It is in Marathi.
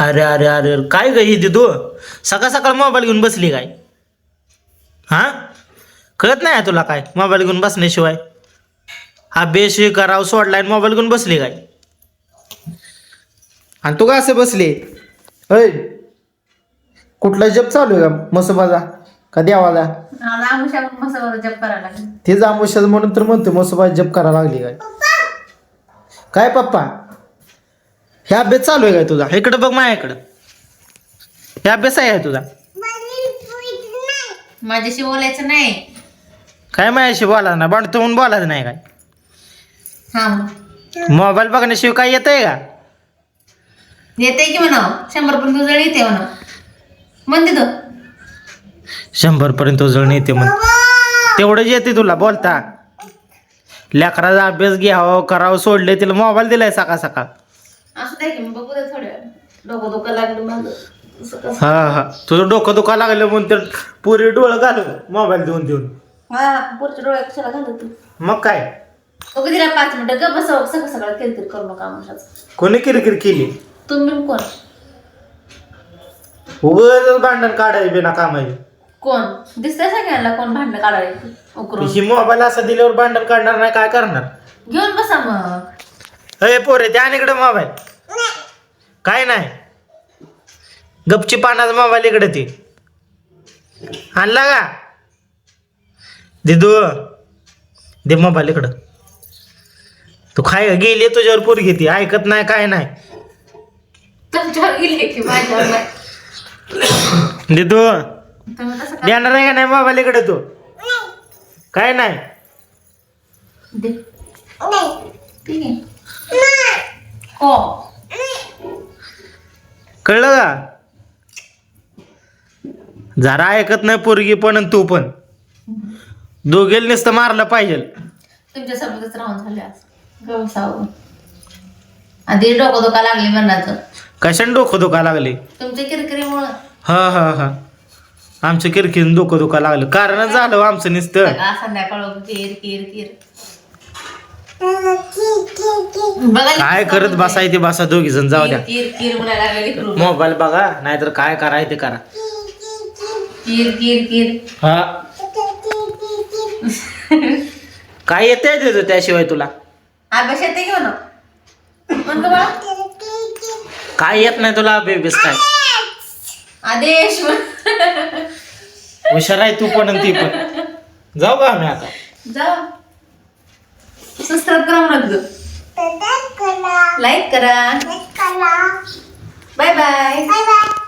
अरे अरे अरे अरे, काय ग ही दिदू? सकाळ सकाळ मोबाईल घेऊन बसली काय? हा? कळत नाही तुला काय? मोबाईल घेऊन बसण्याशिवाय हे करावं सोडलाय मोबाईल घेऊन बसली काय? आणि तू का असं बसली? होय कुठला जप चालू आहे का मसोबाचा? का देवाला करायला ते जांभूशाच म्हणून तर म्हणतो मसोबा जप करा लागली काय? काय पप्पा? हे अभ्यास चालू आहे काय तुझा? इकडं बघ माझ्याकडं. हे अभ्यास आहे काय तुझा? माझ्याशी बोलायचं नाही. काय माझ्याशी बोला ना बांधतो म्हणून बोलायचं नाही काय? हा. मोबाईल बघण्याशिवाय काय येत आहे का? येते की म्हणा शंभर पर्यंत जळ येते म्हणा म्हणते तो शंभर पर्यंत उजळण येते म्हण. तेवढंच येते तुला बोलता. लेकराचा अभ्यास घ्यावं करावं सोडले तिला मोबाईल दिलाय सकाळ सकाळ. असं दे की मग बघू दे थोड्या वेळ. डोकं दुखा लागलं माझं असं कसं हा हा. तुझं डोकं दुखा लागलं म्हणून तर पुरी डोळं घालू मोबाईल देऊन देऊन. हा पुढच्या डोळ्या कशाला घालत तू मग काय? बघू दिला पाच मिनिटं. ग बसावं सगळं सगळं किरकिर करू नका कोणी किरकिर केली? तुम्ही कोण? उगाच भांडण काढायला बिना कामाई कोण? दिसतंय सगळ्यांना कोण भांडणं काढायला उकरून. ही मोबाईल असं दिल्यावर भांडण काढणार नाही काय करणार? घेऊन बसा मग. अरे पोरे त्या इकडे मोबाईल. काय नाही. गपची पानाचा मोबाईल इकडे ते. आणला का? दिदू दे. मोबाईल इकडं. तू खाय गेली तुझ्यावर पोरगी ती. ऐकत नाही काय नाही. तुमच्यावर गेले की माझ्यावर. नाही. दिदू तुम्ही कसं काय? देणार आहे का नाही मोबाईल इकडे तू? काय नाही. दे. ठीक आहे. हो. कळलं का? जरा ऐकत नाही पोरगी पण आणि तू पण. दोघेल नुसतं मारलं पाहिजे. तुमच्या सोबतच राहून झाले आज. गवसावं आधी डोकं दुखा लागले मरणाचं. कशाने डोकं दुखा लागले? तुमच्या किरकिरीमुळं. हा हा हा. आमचं किरकिर डोकं दुखा लागलं. कारणच झालं हो आमचं नुसतं. संध्याकाळ किर किर किर. बघा काय करत बसाय ते बसा दोघी जण जाऊ द्या. म्हणायला लागले. मोबाईल बघा नाहीतर काय कराय ते करा. किर किर किर हा. काय येते त्याचं त्याशिवाय तुला? अभ्यास येते की म्हणा. म्हणतो बाळा. काय येत नाही तुला बेबीस काय? आदेश. म्हण. हुशार आहे तू पण आणि ती पण. जाऊ का आम्ही आता? जा. सबस्क्राईब करा म्हणत लाइक करा बाय बाय बाय बाय